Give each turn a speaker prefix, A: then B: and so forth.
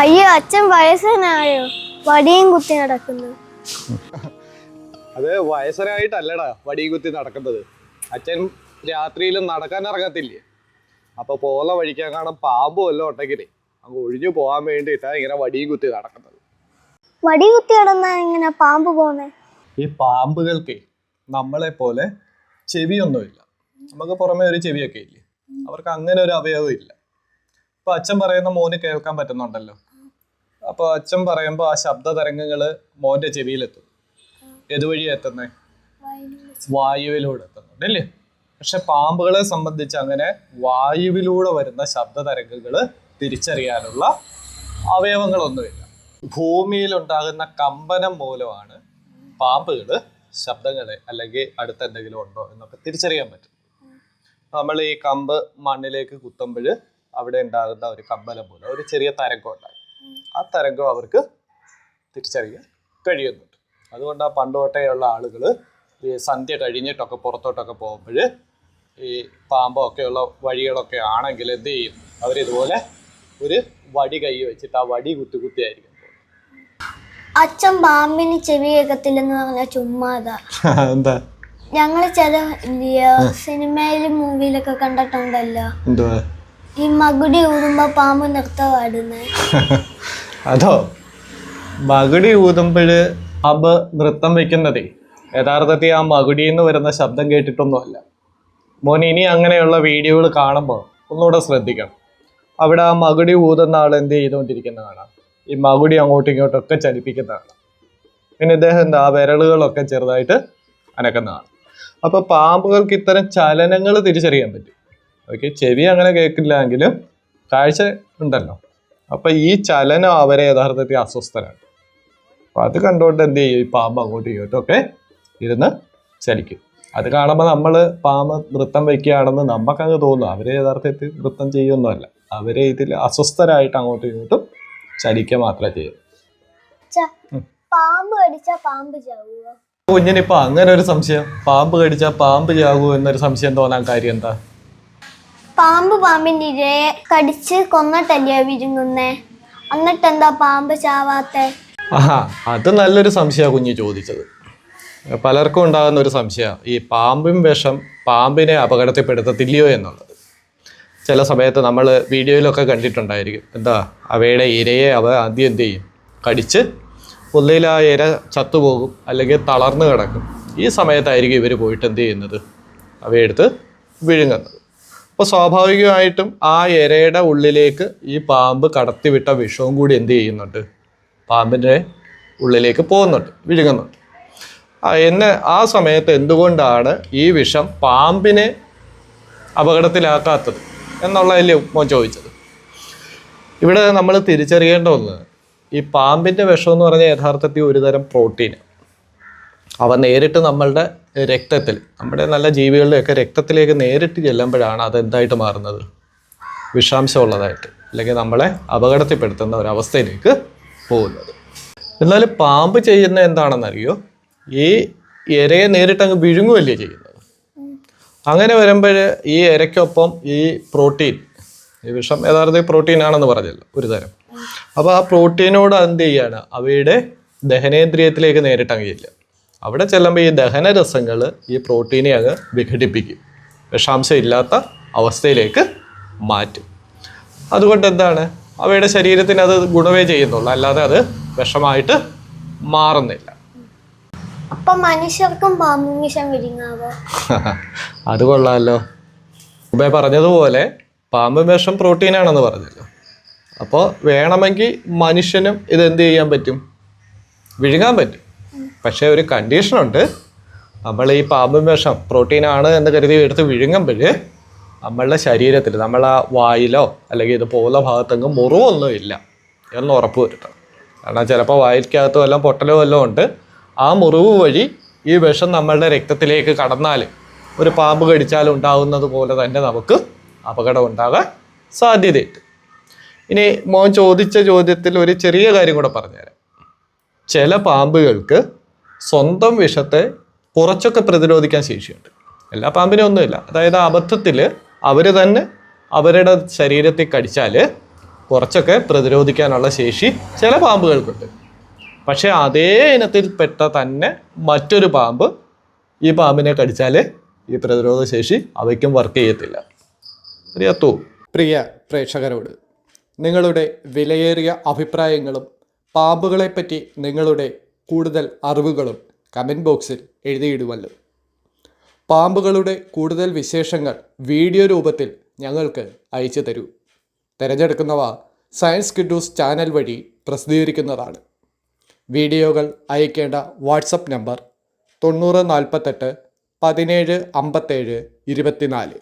A: അയ്യോ അച്ഛൻ വയസ്സനായോ? വടിയും കുത്തി നടക്കുന്നു.
B: അത് വയസ്സനായിട്ടല്ലടാ വടിയും കുത്തി നടക്കുന്നത്. അച്ഛൻ രാത്രിയിലും നടക്കാൻ ഇറങ്ങത്തില്ലേ? അപ്പൊ പോല വഴിക്കാൻ കാണാൻ പാമ്പ് വല്ലതും ഉണ്ടെങ്കിലേ അങ്ങ് ഒഴിഞ്ഞു പോകാൻ വേണ്ടിയിട്ടാ ഇങ്ങനെ വടിയും കുത്തി നടക്കുന്നത്.
A: വടി കുത്തി നടന്നാ ഇങ്ങനെ പാമ്പ് പോന്നെ?
B: ഈ പാമ്പുകൾക്ക് നമ്മളെ പോലെ ചെവിയൊന്നുമില്ല. നമുക്ക് പുറമെ ഒരു ചെവിയൊക്കെ ഇല്ലേ? അവർക്ക് അങ്ങനെ ഒരു അവയവം ഇല്ല. ഇപ്പൊ അച്ഛൻ പറയുന്ന മോന് കേൾക്കാൻ പറ്റുന്നുണ്ടല്ലോ. അപ്പൊ അച്ഛൻ പറയുമ്പോ ആ ശബ്ദ തരംഗങ്ങൾ മോന്റെ ചെവിയിലെത്തും. ഏതുവഴി എത്തുന്നേ? വായുവിലൂടെ എത്തുന്നുണ്ട് അല്ലേ? പക്ഷെ പാമ്പുകളെ സംബന്ധിച്ച് അങ്ങനെ വായുവിലൂടെ വരുന്ന ശബ്ദ തരംഗങ്ങൾ തിരിച്ചറിയാനുള്ള അവയവങ്ങളൊന്നുമില്ല. ഭൂമിയിൽ ഉണ്ടാകുന്ന കമ്പനം മൂലമാണ് പാമ്പുകൾ ശബ്ദങ്ങളെ അല്ലെങ്കിൽ അടുത്ത് എന്തെങ്കിലും ഉണ്ടോ എന്നൊക്കെ തിരിച്ചറിയാൻ പറ്റും. നമ്മൾ ഈ കമ്പ് മണ്ണിലേക്ക് കുത്തുമ്പോൾ അവിടെ ഉണ്ടാകുന്ന ഒരു കമ്പലം പോലെ ഒരു ചെറിയ തരംഗം ഉണ്ടാകും ആ തരംഗം അവർക്ക് തിരിച്ചറിയാൻ കഴിയുന്നുണ്ട്. അതുകൊണ്ട് ആ പണ്ട് തൊട്ടേയുള്ള ആളുകൾ ഈ സന്ധ്യ കഴിഞ്ഞിട്ടൊക്കെ പുറത്തോട്ടൊക്കെ പോകുമ്പോൾ ഈ പാമ്പൊക്കെയുള്ള വഴികളൊക്കെ ആണെങ്കിൽ എന്ത് ചെയ്യും? അവരിതുപോലെ ഒരു വടി കൈ വെച്ചിട്ട് ആ വടി കുത്തി കുത്തിയായിരിക്കും.
A: അച്ഛൻ പാമ്പിന് ചെവി കേൾക്കത്തില്ലെന്ന് പറഞ്ഞ ചുമ്മാതാ
B: എന്താ?
A: ഞങ്ങൾ ചില സിനിമയിലും മൂവിയിലൊക്കെ കണ്ടിട്ടുണ്ടല്ലോ. ഈ മകുടി ഊതുമ്പോ പാമ്പ് നൃത്തം
B: അതോ മകുടി ഊതുമ്പോൾ പാമ്പ് നൃത്തം വെക്കുന്നതേ? യഥാർത്ഥത്തിൽ ആ മകുടിയിൽ നിന്ന് വരുന്ന ശബ്ദം കേട്ടിട്ടൊന്നുമല്ല. മോൻ ഇനി അങ്ങനെയുള്ള വീഡിയോകൾ കാണുമ്പോൾ ഒന്നുകൂടെ ശ്രദ്ധിക്കണം. അവിടെ ആ മകുടി ഊതുന്ന ആൾ എന്ത് ചെയ്തുകൊണ്ടിരിക്കുന്ന കാണാം ഈ മകുടി അങ്ങോട്ടും ഇങ്ങോട്ടും ഒക്കെ ചലിപ്പിക്കുന്ന കാണാം പിന്നെ ഇദ്ദേഹം എന്താ ആ വിരലുകളൊക്കെ ചെറുതായിട്ട് അനക്കുന്ന കാണാം അപ്പോൾ പാമ്പുകൾക്ക് ഇത്തരം ചലനങ്ങൾ തിരിച്ചറിയാൻ പറ്റും. ഓക്കെ ചെവി അങ്ങനെ കേൾക്കില്ല എങ്കിലും കാഴ്ച ഉണ്ടല്ലോ. അപ്പൊ ഈ ചലനം അവരെ യഥാർത്ഥത്തിൽ അസ്വസ്ഥരാണ്. അപ്പൊ അത് കണ്ടുകൊണ്ട് എന്ത് ചെയ്യും? ഈ പാമ്പ് അങ്ങോട്ടും ഇങ്ങോട്ടും ഒക്കെ ഇരുന്ന് ചലിക്കും. അത് കാണുമ്പോൾ നമ്മൾ പാമ്പ് നൃത്തം വയ്ക്കുകയാണെന്ന് നമുക്കങ്ങ് തോന്നും അവരെ യഥാർത്ഥത്തിൽ നൃത്തം ചെയ്യുന്നതല്ല. അവരെ ഇതിൽ അസ്വസ്ഥരായിട്ട് അങ്ങോട്ടും ഇങ്ങോട്ടും ചലിക്കുക മാത്രമേ ചെയ്യൂ.
A: പാമ്പ് കടിച്ചാ പാമ്പ് ചാവുക.
B: കുഞ്ഞിനിപ്പോ അങ്ങനെ ഒരു സംശയം. പാമ്പ് കടിച്ചാൽ പാമ്പ് ചാകൂ എന്നൊരു സംശയം തോന്നാൻ കാര്യം എന്താ?
A: പാമ്പ് പാമ്പിന്റെ ഇരയെ കടിച്ച് കൊന്നിട്ടല്ലേ വിരുങ്ങുന്നേ എന്നിട്ട് എന്താ പാമ്പ് ചാവാത്തെ?
B: ആഹാ അത് നല്ലൊരു സംശയമാണ് കുഞ്ഞ് ചോദിച്ചത്. പലർക്കും ഉണ്ടാകുന്ന ഒരു സംശയം ഈ പാമ്പും വിഷം പാമ്പിനെ അപകടത്തിൽപ്പെടുത്തത്തില്ലയോ എന്നുള്ളത്. ചില സമയത്ത് നമ്മൾ വീഡിയോയിലൊക്കെ കണ്ടിട്ടുണ്ടായിരിക്കും എന്താ അവയുടെ ഇരയെ അവ ആദ്യം എന്ത് ചെയ്യും? കടിച്ച് ഒന്നിൽ ആ ഇര ചത്തുപോകും അല്ലെങ്കിൽ തളർന്നു കിടക്കും. ഈ സമയത്തായിരിക്കും ഇവർ പോയിട്ട് എന്ത് ചെയ്യുന്നത്? അവയെടുത്ത് വിഴുങ്ങുന്നത്. അപ്പോൾ സ്വാഭാവികമായിട്ടും ആ എരയുടെ ഉള്ളിലേക്ക് ഈ പാമ്പ് കടത്തിവിട്ട വിഷവും കൂടി എന്ത് ചെയ്യുന്നുണ്ട്? പാമ്പിന്റെ ഉള്ളിലേക്ക് പോകുന്നുണ്ട് വിഴുങ്ങുന്നുണ്ട്. എന്നെ ആ സമയത്ത് എന്തുകൊണ്ടാണ് ഈ വിഷം പാമ്പിനെ അപകടത്തിലാക്കാത്തത് എന്നുള്ളതല്ലേ ഉമ്മ ചോദിച്ചത്? ഇവിടെ നമ്മൾ തിരിച്ചറിയേണ്ട ഒന്ന് ഈ പാമ്പിന്റെ വിഷം എന്ന് പറഞ്ഞാൽ യഥാർത്ഥത്തിൽ ഒരുതരം പ്രോട്ടീൻ. അവ നേരിട്ട് നമ്മളുടെ രക്തത്തിൽ നമ്മുടെ നല്ല ജീവികളുടെയൊക്കെ രക്തത്തിലേക്ക് നേരിട്ട് ചെല്ലുമ്പോഴാണ് അത് എന്തായിട്ട് മാറുന്നത്? വിഷാംശമുള്ളതായിട്ട് അല്ലെങ്കിൽ നമ്മളെ അപകടത്തിൽപ്പെടുത്തുന്ന ഒരവസ്ഥയിലേക്ക് പോകുന്നത്. എന്നാൽ പാമ്പ് ചെയ്യുന്ന എന്താണെന്നറിയോ? ഈ ഇരയെ നേരിട്ട് അങ്ങ് വിഴുങ്ങുമല്ലേ ചെയ്യുന്നത്? അങ്ങനെ വരുമ്പോൾ ഈ ഇരയ്ക്കൊപ്പം ഈ പ്രോട്ടീൻ ഈ വിഷം യഥാർത്ഥത്തിൽ പ്രോട്ടീൻ ആണെന്ന് പറഞ്ഞല്ലോ ഒരു തരം. അപ്പോൾ ആ പ്രോട്ടീനോട് എന്ത് ചെയ്യാണ്? അവയുടെ ദഹനേന്ദ്രിയത്തിലേക്ക് നേരിട്ട് അങ്ങ് ചെല്ലുക. അവിടെ ചെല്ലുമ്പോൾ ഈ ദഹനരസങ്ങൾ ഈ പ്രോട്ടീനെ അങ്ങ് വിഘടിപ്പിക്കും. വിഷാംശം ഇല്ലാത്ത അവസ്ഥയിലേക്ക് മാറ്റും. അതുകൊണ്ട് എന്താണ്? അവയുടെ ശരീരത്തിന് അത് ഗുണമേ ചെയ്യുന്നുള്ളൂ. അല്ലാതെ അത് വിഷമായിട്ട് മാറുന്നില്ല.
A: അപ്പൊ മനുഷ്യർക്കും വിഷം
B: അത് കൊള്ളാമല്ലോ മുമ്പേ പറഞ്ഞതുപോലെ പാമ്പ് വിഷം പ്രോട്ടീനാണെന്ന് പറഞ്ഞല്ലോ. അപ്പോൾ വേണമെങ്കിൽ മനുഷ്യനും ഇത് എന്ത് ചെയ്യാൻ പറ്റും? വിഴുങ്ങാൻ പറ്റും. പക്ഷേ ഒരു കണ്ടീഷനുണ്ട് നമ്മൾ ഈ പാമ്പും വിഷം പ്രോട്ടീനാണ് എന്ന് കരുതി എടുത്ത് വിഴുങ്ങുമ്പോൾ നമ്മളുടെ ശരീരത്തിൽ നമ്മൾ ആ വായിലോ അല്ലെങ്കിൽ ഇതുപോലെ മുറിവൊന്നും ഇല്ല എന്ന് ഉറപ്പ് വരുത്തണം. കാരണം ചിലപ്പോൾ വായിക്കകത്ത് വല്ലതും പൊട്ടലോ വല്ലതും ഉണ്ട്. ആ മുറിവ് വഴി ഈ വിഷം നമ്മളുടെ രക്തത്തിലേക്ക് കടന്നാൽ ഒരു പാമ്പ് കടിച്ചാൽ ഉണ്ടാകുന്നത് പോലെ തന്നെ നമുക്ക് അപകടം ഉണ്ടാകാൻ സാധ്യതയുണ്ട്. ഇനി മോൻ ചോദിച്ച ചോദ്യത്തിൽ ഒരു ചെറിയ കാര്യം കൂടെ പറഞ്ഞുതരാം. ചില പാമ്പുകൾക്ക് സ്വന്തം വിഷത്തെ കുറച്ചൊക്കെ പ്രതിരോധിക്കാൻ ശേഷിയുണ്ട്. എല്ലാ പാമ്പിനും ഒന്നുമില്ല. അതായത് അബദ്ധത്തിൽ അവർ തന്നെ അവരുടെ ശരീരത്തിൽ കടിച്ചാൽ
C: കുറച്ചൊക്കെ പ്രതിരോധിക്കാനുള്ള ശേഷി ചില പാമ്പുകൾക്കുണ്ട്. പക്ഷേ അതേ ഇനത്തിൽപ്പെട്ട തന്നെ മറ്റൊരു പാമ്പ് ഈ പാമ്പിനെ കടിച്ചാൽ ഈ പ്രതിരോധ ശേഷി അവയ്ക്കും വർക്ക് ചെയ്യത്തില്ല. അറിയാത്തോ?
B: പ്രിയ പ്രേക്ഷകരോട് നിങ്ങളുടെ വിലയേറിയ അഭിപ്രായങ്ങളും പാമ്പുകളെപ്പറ്റി നിങ്ങളുടെ കൂടുതൽ അറിവുകളും കമന്റ് ബോക്സിൽ എഴുതിയിടുമല്ലോ. പാമ്പുകളുടെ കൂടുതൽ വിശേഷങ്ങൾ വീഡിയോ രൂപത്തിൽ ഞങ്ങൾക്ക് അയച്ചു തരൂ. തിരഞ്ഞെടുക്കുന്നവ സയൻസ് കിഡൂസ് ചാനൽ വഴി പ്രസിദ്ധീകരിക്കുന്നതാണ്. വീഡിയോകൾ അയക്കേണ്ട വാട്സപ്പ് നമ്പർ തൊണ്ണൂറ് നാൽപ്പത്തെട്ട് പതിനേഴ് അമ്പത്തേഴ് ഇരുപത്തിനാല്.